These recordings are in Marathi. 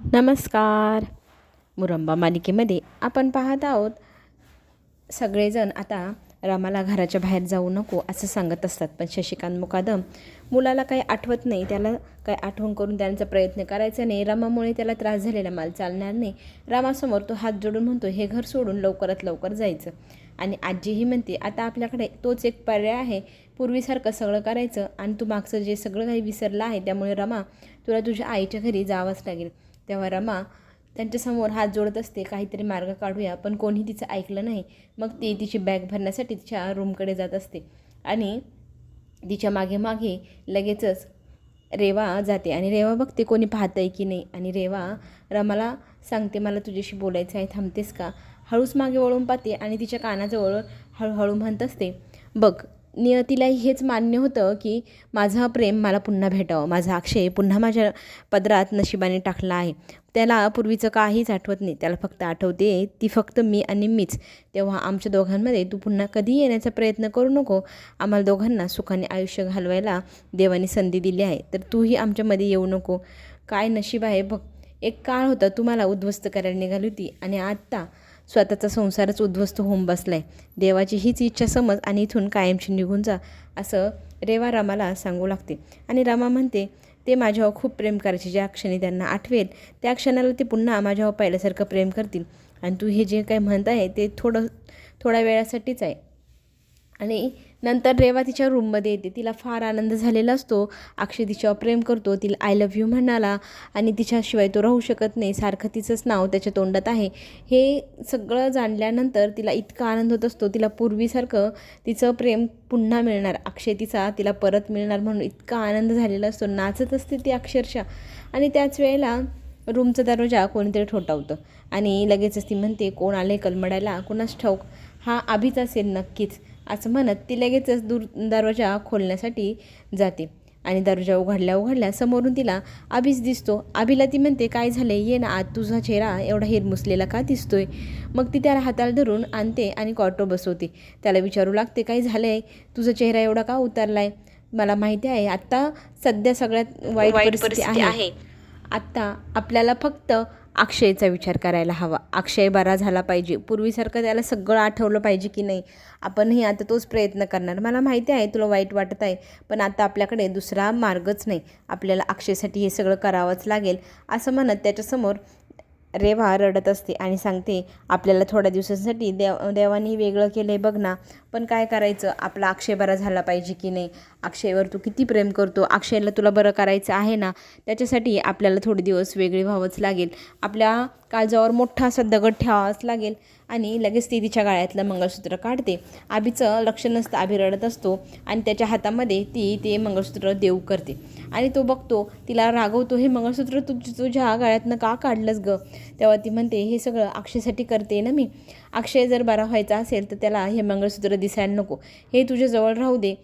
नमस्कार. मुरंबा मालिकेमध्ये आपण पाहत आहोत सगळेजण आता रमाला घराच्या बाहेर जाऊ नको असं सांगत असतात. पण शशिकांत मुकादम मुलाला काही आठवत नाही त्याला काही आठवण करून त्यांचा प्रयत्न करायचा नाही. रमामुळे त्याला त्रास झालेला माल चालणार नाही. रामासमोर तो हात जोडून म्हणतो हे घर सोडून लवकरात लवकर जायचं. आणि आजीही म्हणते आता आपल्याकडे तोच एक पर्याय आहे. पूर्वीसारखं सगळं करायचं आणि तू मागचं जे सगळं काही विसरलं आहे त्यामुळे रमा तुला तुझ्या आईच्या घरी जावंच लागेल. तेव्हा रमा त्यांच्यासमोर हात जोडत असते काहीतरी मार्ग काढूया. पण कोणी तिचं ऐकलं नाही. मग ती तिची बॅग भरण्यासाठी तिच्या रूमकडे जात असते आणि तिच्यामागे मागे लगेचच रेवा जाते आणि रेवा बघते कोणी पाहत आहे की नाही. आणि रेवा रमाला सांगते मला तुझ्याशी बोलायचं आहे थांबतेस का? हळूच मागे वळून पाहते आणि तिच्या कानाजवळ हळूहळू म्हणत असते बघ नियतीलाही हेच मान्य होतं की माझं प्रेम मला पुन्हा भेटावं. माझा अक्षय पुन्हा माझ्या पदरात नशिबाने टाकला आहे. त्याला पूर्वीचं काहीच आठवत नाही. त्याला फक्त आठवते ती फक्त मी आणि मीच. तेव्हा आमच्या दोघांमध्ये तू पुन्हा कधी येण्याचा प्रयत्न करू नको. आम्हाला दोघांना सुखाने आयुष्य घालवायला देवाने संधी दिली आहे. तर तूही आमच्यामध्ये येऊ नको. काय नशीब आहे बघ. एक काळ होता तुम्हाला उद्ध्वस्त करायला निघाली होती आणि आत्ता स्वतःचा संसारच उद्ध्वस्त होऊन बसला आहे देवाची हीच इच्छा समज आणि इथून कायमची निघून जा असं रेवा रामाला सांगू लागते. आणि रामा म्हणते ते माझ्यावर खूप प्रेम करायचे ज्या क्षणी त्यांना आठवेल त्या क्षणाला ते पुन्हा माझ्यावर पाहिल्यासारखं प्रेम करतील. आणि तू हे जे काही म्हणत आहे ते थोडं थोड्या वेळासाठीच आहे. आणि नंतर रेवा तिच्या रूममध्ये येते. तिला फार आनंद झालेला असतो. अक्षय तिच्यावर प्रेम करतो. तिला आय लव्ह यू म्हणाला. आणि तिच्याशिवाय तो राहू शकत नाही. सारखं तिचंच नाव त्याच्या तोंडात आहे. हे सगळं जाणल्यानंतर तिला इतका आनंद होत असतो. तिला पूर्वीसारखं तिचं प्रेम पुन्हा मिळणार. अक्षय तिचा तिला परत मिळणार म्हणून इतका आनंद झालेला असतो. नाचत असते ती अक्षरशः. आणि त्याच वेळेला रूमचा दरवाजा कोणीतरी ठोठावतं. आणि लगेचच ती म्हणते कोण आले कलमडायला? कोणाच ठाऊक? हा आभीच असेल नक्कीच. असं म्हणत ती लगेचच दूर दरवाजा खोलण्यासाठी जाते. आणि दरवाजा उघडल्या उघडल्या समोरून तिला अभिच दिसतो. अभिला ती म्हणते काय झाले ये ना आज तुझा चेहरा एवढा हिरमुसलेला का दिसतोय? मग ती त्याला हाताला धरून आणते आणि कॉटो बसवते. त्याला विचारू लागते काय झालं आहे तुझा चेहरा एवढा का उतरला आहे मला माहिती आहे. आत्ता सध्या सगळ्यात वाईट परिस्थिती आहे. आत्ता आपल्याला फक्त अक्षयचा विचार करायला हवा. अक्षय बरा झाला पाहिजे. पूर्वीसारखं त्याला सगळं आठवलं पाहिजे की नाही. आपणही आता तोच प्रयत्न करणार. मला माहिती आहे तुला वाईट वाटत आहे पण आता आपल्याकडे दुसरा मार्गच नाही. आपल्याला अक्षयसाठी हे सगळं करावंच लागेल असं म्हणत त्याच्यासमोर रेवा रडत असते आणि सांगते आपल्याला थोड्या दिवसांसाठी देव देवानी वेगळं केलं आहे बघ ना. पण काय करायचं? आपला अक्षय बरा झाला पाहिजे की नाही? अक्षयवर तू किती प्रेम करतो अक्षयला तुला बरं करायचं आहे ना? त्याच्यासाठी आपल्याला थोडे दिवस वेगळे व्हावंच लागेल. आपल्या काळजावर मोठा असा दगड ठेवावाच लागेल आणि लगेच ती तिच्या गाळ्यातलं मंगळसूत्र काढते. आबीचं लक्ष नसतं आबी रडत असतो आणि त्याच्या हातामध्ये ती ते मंगळसूत्र देऊ करते. आणि तो बघतो तिला रागवतो हे मंगळसूत्र तू तुझ्या गाळ्यातनं का काढलंस ग? तेव्हा ती म्हणते हे सगळं अक्षयसाठी करते ना मी. अक्षय जर बरा व्हायचा असेल तर त्याला हे मंगळसूत्र दिसायला नको. हे तुझ्याजवळ राहू दे.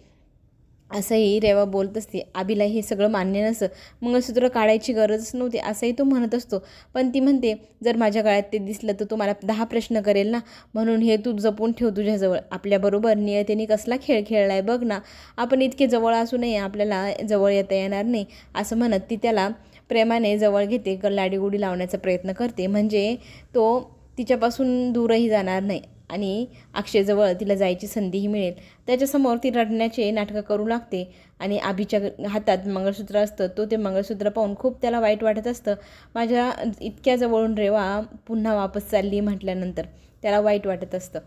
असंही रेवा बोलत असते आबीला हे सगळं मान्य नसतं. मंगळसूत्र काढायची गरजच नव्हती असंही तो म्हणत असतो. पण ती म्हणते जर माझ्या गळ्यात ते दिसलं तर तो मला दहा प्रश्न करेल ना. म्हणून हे तू जपून ठेव तुझ्याजवळ. आपल्याबरोबर नियतीने कसला खेळ खेळला आहे बघ ना. आपण इतके जवळ असू नये आपल्याला जवळ येता येणार नाही असं म्हणत ती त्याला प्रेमाने जवळ घेते गल्लाडी गुडी लावण्याचा प्रयत्न करते. म्हणजे तो तिच्यापासून दूरही जाणार नाही. आणि अक्षयजवळ तिला जायची संधीही मिळेल. त्याच्यासमोर ती रडण्याचे नाटकं करू लागते आणि आभीच्या हातात मंगळसूत्र असतं. तो ते मंगळसूत्र पाहून खूप त्याला वाईट वाटत असतं. माझ्या इतक्या जवळून रेवा पुन्हा वापस चालली म्हटल्यानंतर त्याला वाईट वाटत असतं.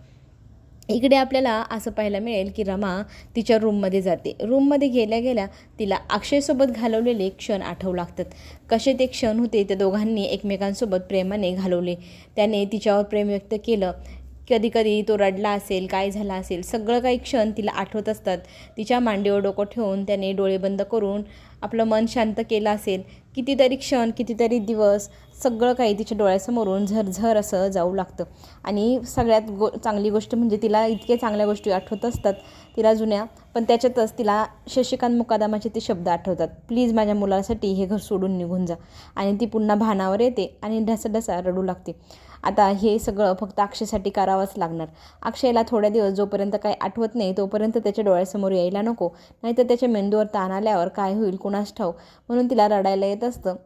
इकडे आपल्याला असं पाहायला मिळेल की रमा तिच्या रूममध्ये जाते. रूममध्ये गेल्या गेल्या तिला अक्षयसोबत घालवलेले क्षण आठवू लागतात. कसे ते क्षण होते त्या दोघांनी एकमेकांसोबत प्रेमाने घालवले. त्याने तिच्यावर प्रेम व्यक्त केलं. कधी कधी तो रडला असेल काय झाला असेल सगळं काही क्षण तिला आठवत असतात. तिच्या मांडीवर डोकं ठेवून त्याने डोळे बंद करून आपलं मन शांत केलं असेल. कितीतरी क्षण कितीतरी दिवस सगळं काही तिच्या डोळ्यासमोरून झरझर असं जाऊ लागतं. आणि सगळ्यात गो चांगली गोष्ट म्हणजे तिला इतक्या चांगल्या गोष्टी आठवत असतात तिला जुन्या पण त्याच्यातच तिला शशिकांत मुकादामाचे ते शब्द आठवतात. प्लीज माझ्या मुलासाठी हे घर सोडून निघून जा. आणि ती पुन्हा भानावर येते आणि ढसाढसा रडू लागते. आता हे सगळं फक्त अक्षयसाठी करावंच लागणार. अक्षयला थोड्या दिवस जोपर्यंत काही आठवत नाही तोपर्यंत त्याच्या डोळ्यासमोर यायला नको. नाहीतर त्याच्या मेंदूवर ताण आल्यावर काय होईल कुणास ठाऊ म्हणून तिला रडायला येत असतं.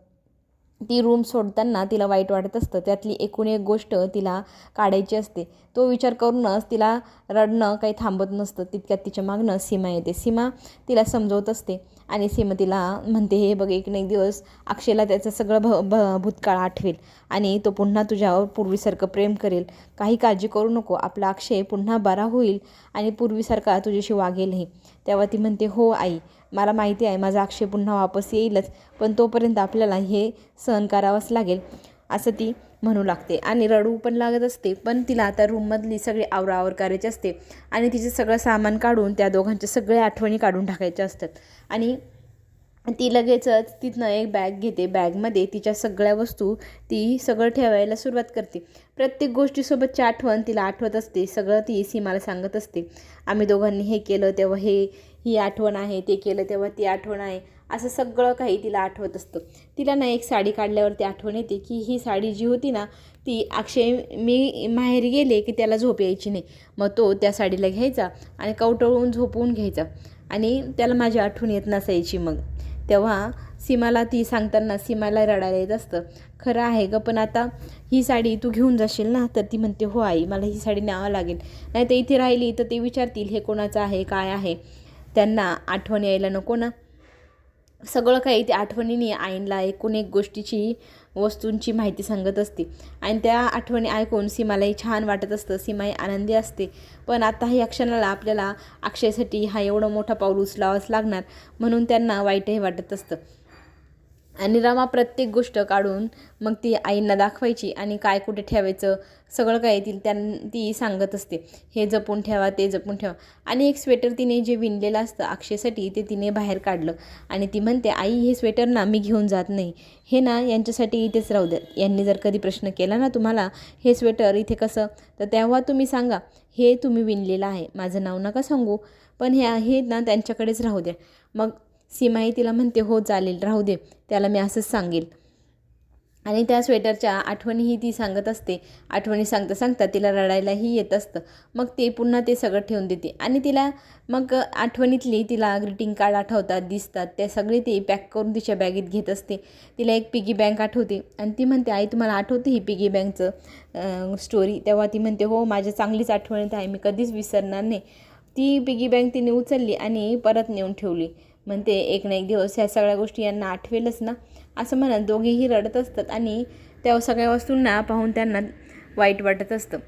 ती रूम सोडताना तिला वाईट वाटत असतं. त्यातली एकूण एक गोष्ट तिला काढायची असते. तो विचार करूनच तिला रडणं काही थांबत नसतं. तितक्यात तिच्या मागणं सीमा येते. सीमा तिला समजवत असते आणि सीमा तिला म्हणते हे बघ एक ना एक दिवस अक्षयला त्याचं सगळं भ भ भूतकाळ आठवेल आणि तो पुन्हा तुझ्यावर पूर्वीसारखं प्रेम करेल. काही काळजी करू नको. आपला अक्षय पुन्हा बरा होईल आणि पूर्वीसारखा तुझ्याशी वागेलही. तेव्हा ती म्हणते हो आई मला माहिती आहे माझा अक्षय पुन्हा वापस येईलच पण तोपर्यंत आपल्याला हे सहन करावंच लागेल असं ती म्हणू लागते. आणि रडू पण लागत असते पण तिला आता रूममधली सगळी आवरावर करायची असते आणि तिचे सगळं सामान काढून त्या दोघांच्या सगळ्या आठवणी काढून टाकायच्या असतात. आणि ती लगेचच तिथनं एक बॅग घेते. बॅगमध्ये तिच्या सगळ्या वस्तू ती सगळं ठेवायला सुरुवात करते. प्रत्येक गोष्टीसोबतची आठवण तिला आठवत असते. सगळं ती सीमाला सांगत असते. आम्ही दोघांनी हे केलं तेव्हा हे ही आठवण आहे ते केलं तेव्हा ती आठवण आहे. असं सगळं काही तिला आठवत असतं. तिला ना एक साडी काढल्यावरती आठवण येते की ही साडी जी होती ना ती अक्षय मी माहेर गेले की त्याला झोप यायची नाही. मग तो त्या साडीला घ्यायचा आणि कवटळून झोपवून घ्यायचा. आणि त्याला माझी आठवण येत नसायची मग. तेव्हा सीमाला ती सांगताना सीमाला रडायला येत असतं. खरं आहे ग पण आता ही साडी तू घेऊन जाशील ना? तर ती म्हणते हो आई मला ही साडी न्यावं लागेल. नाही तर इथे राहिली तर ते विचारतील हे कोणाचं आहे? काय आहे? त्यांना आठवण यायला नको ना. सगळं काही त्या आठवणीने आईनला एकूण एक गोष्टीची वस्तूंची माहिती सांगत असते. आणि त्या आठवणी ऐकून सीमालाही छान वाटत असतं. सीमाही आनंदी असते. पण आता ह्या क्षणाला आपल्याला अक्षयसाठी हा एवढं मोठा पाऊल उचलावाच लागणार. म्हणून त्यांना वाईटही वाटत असतं. आणि रमा प्रत्येक गोष्ट काढून मग ती आईंना दाखवायची आणि काय कुठे ठेवायचं सगळं काय येतील त्यां ती सांगत असते. हे जपून ठेवा ते जपून ठेवा. आणि एक स्वेटर तिने जे विणलेलं असतं अक्षयसाठी ते तिने बाहेर काढलं. आणि ती म्हणते आई हे स्वेटर ना मी घेऊन जात नाही. हे ना यांच्यासाठी इथेच राहू द्या यांनी जर कधी प्रश्न केला ना तुम्हाला हे स्वेटर इथे कसं? तर तेव्हा तुम्ही सांगा हे तुम्ही विणलेलं आहे. माझं नाव नका सांगू. पण हे हे ना त्यांच्याकडेच राहू द्या. मग सीमाई तिला म्हणते हो चालेल राहू दे. त्याला मी असंच सांगेल. आणि त्या स्वेटरच्या आठवणीही ती सांगत असते. आठवणी सांगता सांगता तिला रडायलाही येत असतं. मग ते पुन्हा ते सगळं ठेवून देते. आणि तिला मग आठवणीतली तिला ग्रीटिंग कार्ड आठवतात दिसतात. त्या सगळे ती पॅक करून तिच्या बॅगेत घेत असते. तिला एक पिगी बँक आठवते. आणि ती म्हणते आई तुम्हाला आठवते ही पिगी बँकचं स्टोरी तेव्हा ती म्हणते हो माझ्या चांगलीच आठवणीत आहे. मी कधीच विसरणार नाही. ती पिगी बँक तिने उचलली आणि परत नेऊन ठेवली. म्हणते एक ना एक दिवस ह्या सगळ्या गोष्टी यांना आठवेलच ना. असं म्हणत दोघेही रडत असतात आणि त्या सगळ्या वस्तूंना पाहून त्यांना वाईट वाटत असतं.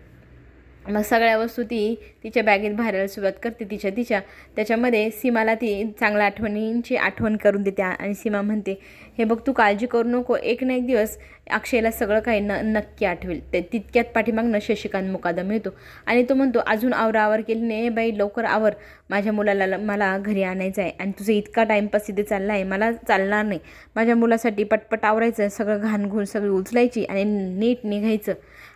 मग सगळ्या वस्तू ती तिच्या बॅगेत भरायला सुरुवात करते तिच्या तिच्या. त्याच्यामध्ये सीमाला ती चांगल्या आठवणींची आठवण करून देते आणि सीमा म्हणते हे बघ तू काळजी करू नको. एक ना एक दिवस अक्षयला सगळं काही न नक्की आठवेल. ते तितक्यात पाठीमागनं शशिकांत मुकादम येतो आणि तो म्हणतो अजून आवर आवर केली नाही. बाई लवकर आवर. माझ्या मुलाला मला घरी आणायचं आहे. आणि तुझं इतका टाईमपास इथे चालला आहे मला चालणार नाही. माझ्या मुलासाठी पटपट आवरायचं. सगळं घाण घुण सगळी उचलायची आणि नीट निघायचं.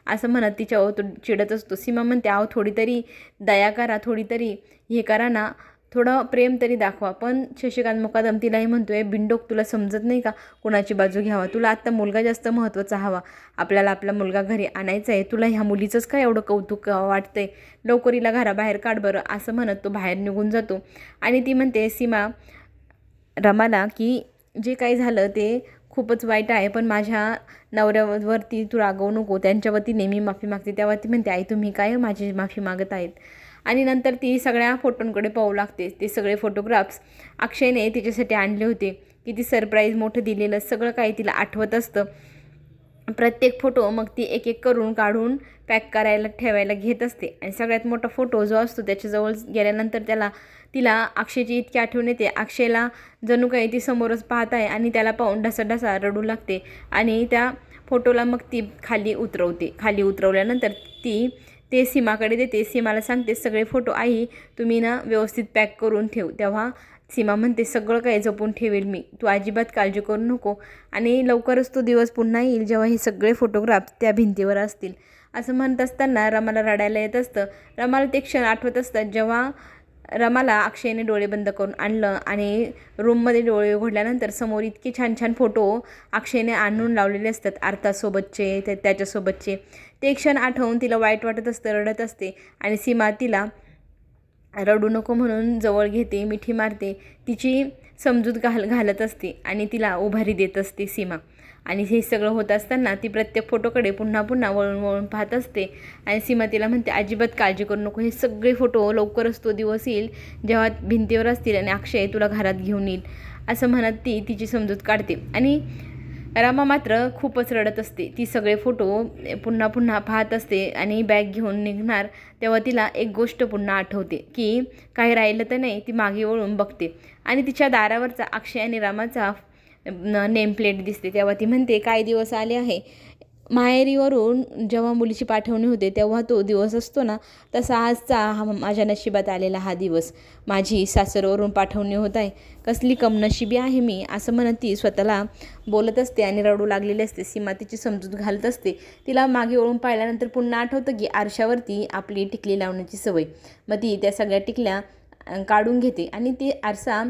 असं म्हणत तिच्यावर तो चिडत असतो. सीमा म्हणते आहो थोडी तरी दया करा. थोडी तरी हे करा ना. थोडं प्रेम तरी दाखवा. पण शशिकांत मुकादम तिलाही म्हणतो आहे बिंडोक तुला समजत नाही का कुणाची बाजू घ्यावा? तुला आत्ता मुलगा जास्त महत्त्वाचा हवा. आपल्याला आपला मुलगा घरी आणायचा आहे. तुला ह्या मुलीचंच काय एवढं कौतुक वाटतंय? लवकरीला घराबाहेर काढ बरं असं म्हणत तो बाहेर निघून जातो. आणि ती म्हणते सीमा रमाला की जे काही झालं ते खूपच वाईट आहे पण माझ्या नवऱ्यावरती तू रागवू नको. त्यांच्यावरती नेहमी माफी मागते. त्यावरती ती म्हणते आई तुम्ही काय हो? माझी माफी मागत आहेत. आणि नंतर ती सगळ्या फोटोंकडे पाहू लागते. ते सगळे फोटोग्राफ्स अक्षयने तिच्यासाठी आणले होते. किती सरप्राईज मोठं दिलेलं सगळं काही तिला आठवत असतं. प्रत्येक फोटो मग ती एक एक करून काढून पॅक करायला ठेवायला घेत असते. आणि सगळ्यात मोठा फोटो जो असतो त्याच्याजवळ गेल्यानंतर त्याला तिला अक्षयची इतकी आठवण येते. अक्षयला जणू काही ती समोरच पाहत आहे आणि त्याला पाहून ढसा ढसा रडू लागते. आणि त्या फोटोला मग ती खाली उतरवते. खाली उतरवल्यानंतर ती ते सीमाकडे देते. सीमाला सांगते सगळे फोटो आई तुम्ही ना व्यवस्थित पॅक करून ठेव. तेव्हा सीमा म्हणते सगळं काही जपून ठेवेल मी. तू अजिबात काळजी करू नको आणि लवकरच तो दिवस पुन्हा येईल जेव्हा हे सगळे फोटोग्राफ्स त्या भिंतीवर असतील. असं म्हणत असताना रमाला रडायला येत असतं. रमाला ते क्षण आठवत असतात जेव्हा रमाला अक्षयने डोळे बंद करून आणलं आणि रूममध्ये डोळे उघडल्यानंतर समोर इतके छान छान फोटो अक्षयने आणून लावलेले असतात. आरतासोबतचे ते त्याच्यासोबतचे. ते क्षण आठवून तिला वाईट वाटत असतं रडत असते आणि सीमा तिला रडू नको म्हणून जवळ घेते मिठी मारते तिची समजूत घाल घालत असते आणि तिला उभारी देत असते सीमा. आणि हे सगळं होत असताना ती प्रत्येक फोटोकडे पुन्हा पुन्हा वळून वळून पाहत असते आणि सीमा तिला म्हणते अजिबात काळजी करू नको. हे सगळे फोटो लवकरच तो दिवस येईल. जेव्हा भिंतीवर असतील आणि अक्षय तुला घरात घेऊन येईल. असं म्हणत ती तिची समजूत काढते आणि रामा मात्र खूपच रडत असते. ती सगळे फोटो पुन्हा पुन्हा पाहत असते आणि बॅग घेऊन निघणार तेव्हा तिला एक गोष्ट पुन्हा आठवते की काही राहिलं तर नाही ती मागे वळून बघते. आणि तिच्या दारावरचा अक्षय आणि रामाचा नेमप्लेट दिसते. तेव्हा ती म्हणते काय दिवस आले आहे? माहेरीवरून जेव्हा मुलीची पाठवणी होते तेव्हा तो दिवस असतो ना तसा आजचा हा माझ्या नशिबात आलेला हा दिवस. माझी सासरवरून पाठवणी होत आहे. कसली कमनशिबी आहे मी असं म्हणत ती स्वतःला बोलत असते आणि रडू लागलेली असते. सीमा तिची समजूत घालत असते. तिला मागे वळून पाहिल्यानंतर पुन्हा आठवतं की आरशावरती आपली टिकली लावण्याची सवय. मग ती त्या सगळ्या टिकल्या काढून घेते आणि ती आरसा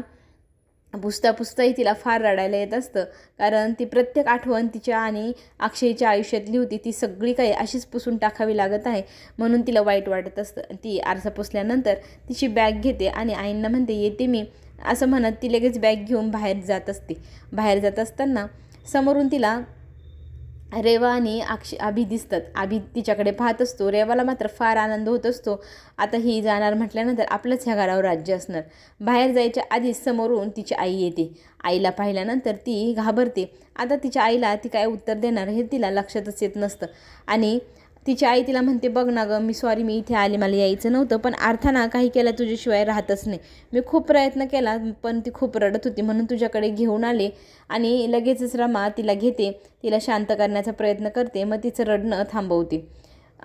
पुसता पुसताही तिला फार रडायला येत असतं. कारण ती प्रत्येक आठवण तिच्या आणि अक्षयच्या आयुष्यातली होती ती सगळी काही अशीच पुसून टाकावी लागत आहे म्हणून तिला वाईट वाटत असतं. ती आरसा पुसल्यानंतर तिची बॅग घेते आणि आईंना म्हणते येते मी. असं म्हणत ती लगेच बॅग घेऊन बाहेर जात असते. बाहेर जात असताना समोरून तिला रेवा आणि आक्षी आभी दिसतात. आभी तिच्याकडे पाहत असतो. रेवाला मात्र फार आनंद होत असतो. आता ही जाणार म्हटल्यानंतर आपलंच ह्या घरावर राज्य असणार. बाहेर जायच्या आधीच समोरून तिची आई येते. आईला पाहिल्यानंतर ती घाबरते. आता तिच्या आईला ती काय उत्तर देणार हे तिला लक्षातच येत नसतं. आणि तिची आई तिला म्हणते बघ ना गं मी सॉरी मी इथे आले मला यायचं नव्हतं पण अर्थानं काही केलं तुझ्याशिवाय राहतच नाही. मी खूप प्रयत्न केला पण ती खूप रडत होती म्हणून तुझ्याकडे घेऊन आले आणि लगेचच रमा तिला घेते तिला शांत करण्याचा प्रयत्न करते मग तिचं रडणं थांबवते.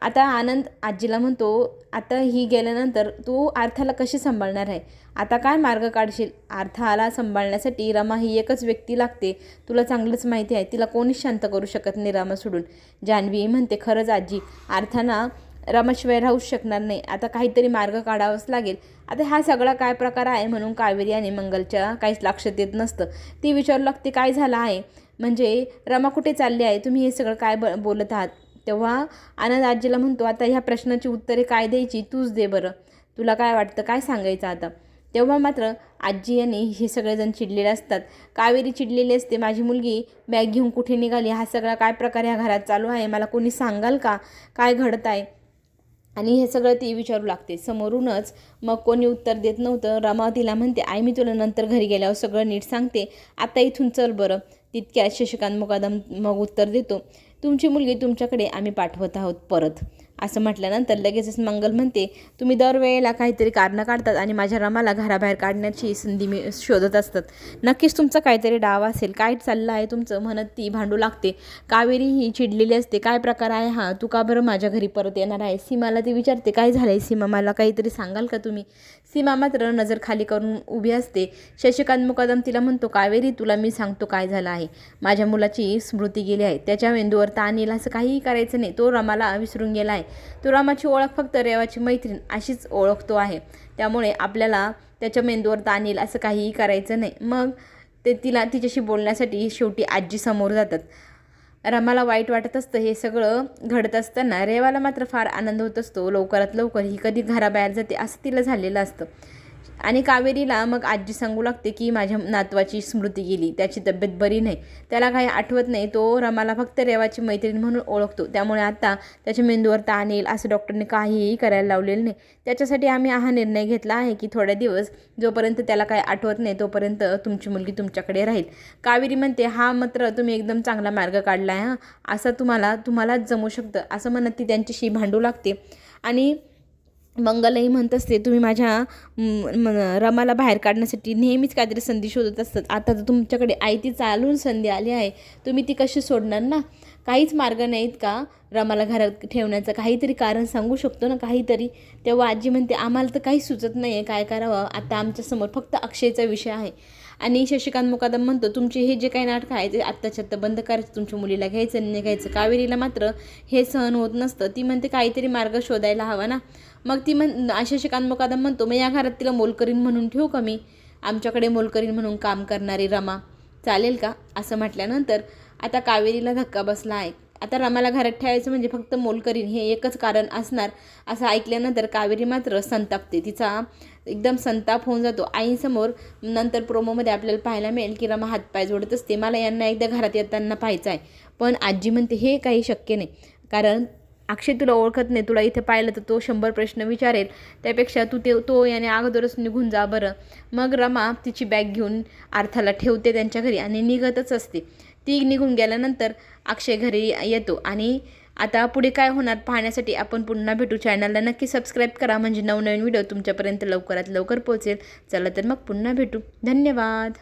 आता आनंद आजीला म्हणतो आता ही गेल्यानंतर तू अर्थाला कशी सांभाळणार आहे? आता काय मार्ग काढशील? अर्थाला सांभाळण्यासाठी रमा ही एकच व्यक्ती लागते. तुला चांगलंच माहिती आहे तिला कोणीच शांत करू शकत नाही रमा सोडून. जान्हवी म्हणते खरंच आजी अर्थाना रमाशिवाय राहूच शकणार नाही. आता काहीतरी मार्ग काढावाच लागेल. आता हा सगळा काय प्रकार आहे म्हणून कावेरी आणि मंगलच्या काहीच लक्षात येत नसतं. ती विचारू लागते काय झालं आहे? म्हणजे रमा कुठे चालली आहे? तुम्ही हे सगळं काय ब बोलत आहात? तेव्हा आनंद आजीला म्हणतो आता ह्या प्रश्नाची उत्तरे काय द्यायची? तूच दे बरं. तुला काय वाटतं? काय सांगायचं आता? तेव्हा मात्र आजी यांनी हे सगळेजण चिडलेले असतात. कावेरी चिडलेली असते. माझी मुलगी बॅग घेऊन कुठे निघाली? हा सगळा काय प्रकार ह्या घरात चालू आहे? मला कोणी सांगाल का? काय घडत आहे? आणि हे सगळं ती विचारू लागते. समोरूनच मग कोणी उत्तर देत नव्हतं. रमा तिला म्हणते आई मी तुला नंतर घरी गेल्यावर सगळं नीट सांगते. आता इथून चल बरं. तितक्या शशिकांत मुकादम मग उत्तर देतो. तुमची मुलगी तुमच्याकडे आम्ही पाठवत आहोत परत. असं म्हटल्यानंतर लगेचच मंगल म्हणते तुम्ही दरवेळेला काहीतरी कारणं काढतात आणि माझ्या रमाला घराबाहेर काढण्याची संधी मी शोधत असतात. नक्कीच तुमचा काहीतरी डाव असेल. काय चाललं आहे तुमचं? म्हणत ती भांडू लागते. कावेरी ही चिडलेली असते. काय प्रकार आहे हा? तू का बरं माझ्या घरी परत येणार आहे? सीमाला ती विचारते काय झालं आहे सीमा? मला काहीतरी सांगाल का तुम्ही? सीमा मात्र नजर खाली करून उभी असते. शशिकांत मुकादम तिला म्हणतो कावेरी तुला मी सांगतो काय झालं आहे. माझ्या मुलाची स्मृती गेली आहे. त्याच्या मेंदूवर ताण येईल असं काहीही करायचं नाही. तो रमाला विसरून गेला आहे. तो रामाची ओळख फक्त रेवाची मैत्रीण अशीच ओळखतो आहे. त्यामुळे आपल्याला त्याच्या मेंदूवर ताण येईल असं काहीही करायचं नाही. मग ते तिला तिच्याशी बोलण्यासाठी शेवटी आजी समोर जातात. रमाला वाईट वाटत असतं. हे सगळं घडत असताना रेवाला मात्र फार आनंद होत असतो. लवकरात लवकर ही कधी घराबाहेर जाते असं तिला झालेलं असतं. आणि कावेरीला मग आजी सांगू लागते की माझ्या नातवाची स्मृती गेली त्याची तब्येत बरी नाही. त्याला काही आठवत नाही तो रमाला फक्त रेवाची मैत्रीण म्हणून ओळखतो. त्यामुळे आता त्याच्या मेंदूवर ताण येईल असं डॉक्टरने काहीही करायला लावलेलं नाही. त्याच्यासाठी आम्ही हा निर्णय घेतला आहे की थोड्या दिवस जोपर्यंत त्याला काही आठवत नाही तोपर्यंत तुमची मुलगी तुमच्याकडे राहील. कावेरी म्हणते हा मात्र तुम्ही एकदम चांगला मार्ग काढला आहे हां. असं तुम्हाला तुम्हालाच जमू शकतं. असं म्हणत ती त्यांच्याशी भांडू लागते. आणि मंगलही म्हणत असते तुम्ही माझ्या रमाला बाहेर काढण्यासाठी नेहमीच काहीतरी संधी शोधत असतात. आता तर तुमच्याकडे आई ती चालून संधी आली आहे. तुम्ही ती कशी सोडणार ना? काहीच मार्ग नाहीत का रमाला घरात ठेवण्याचं? काहीतरी कारण सांगू शकतो ना काहीतरी? तेव्हा आजी म्हणते आम्हाला तर काही सुचत नाही आहे काय करावं? आता आमच्यासमोर फक्त अक्षयचा विषय आहे. आणि शशिकांत मुकादम म्हणतो तुमचे हे जे काही नाटकं आहे ते आत्ताच्या आत्ता बंद करायचं तुमच्या मुलीला घ्यायचं आणि घ्यायचं कावेरीला मात्र हे सहन होत नसतं. ती म्हणते काहीतरी मार्ग शोधायला हवा ना. मग ती म्हण शशिकांत मुकादम म्हणतो मग या घरात तिला मोलकरीण म्हणून ठेवू का मी? आमच्याकडे मोलकरीण म्हणून काम करणारी रमा. चालेल का? असं म्हटल्यानंतर आता कावेरीला धक्का बसला आहे. आता रमाला घरात ठेवायचं म्हणजे फक्त मोलकरीन हे एकच कारण असणार असं ऐकल्यानंतर कावेरी मात्र संतापते. तिचा एकदम संताप होऊन जातो. आईंसमोर नंतर प्रोमोमध्ये आपल्याला पाहायला मिळेल की रमा हातपाय जोडत असते. मला यांना एकदा घरात येताना पाहायचं आहे. पण आजी म्हणते हे काही शक्य नाही. कारण अक्षय तुला ओळखत नाही. तुला इथे पाहिलं तर तो शंभर प्रश्न विचारेल. त्यापेक्षा तू ते तो याने अगोदरच निघून जा बरं. मग रमा तिची बॅग घेऊन अर्थाला ठेवते त्यांच्या घरी आणि निघतच असते. ती निघून गेल्यानंतर अक्षय घरी येतो. आणि आता पुढे काय होणार पाहण्यासाठी आपण पुन्हा भेटू चॅनलला नक्की सबस्क्राईब करा. म्हणजे नवनवीन व्हिडिओ तुमच्यापर्यंत लवकरात लवकर पोहोचेल. चला तर मग पुन्हा भेटू. धन्यवाद.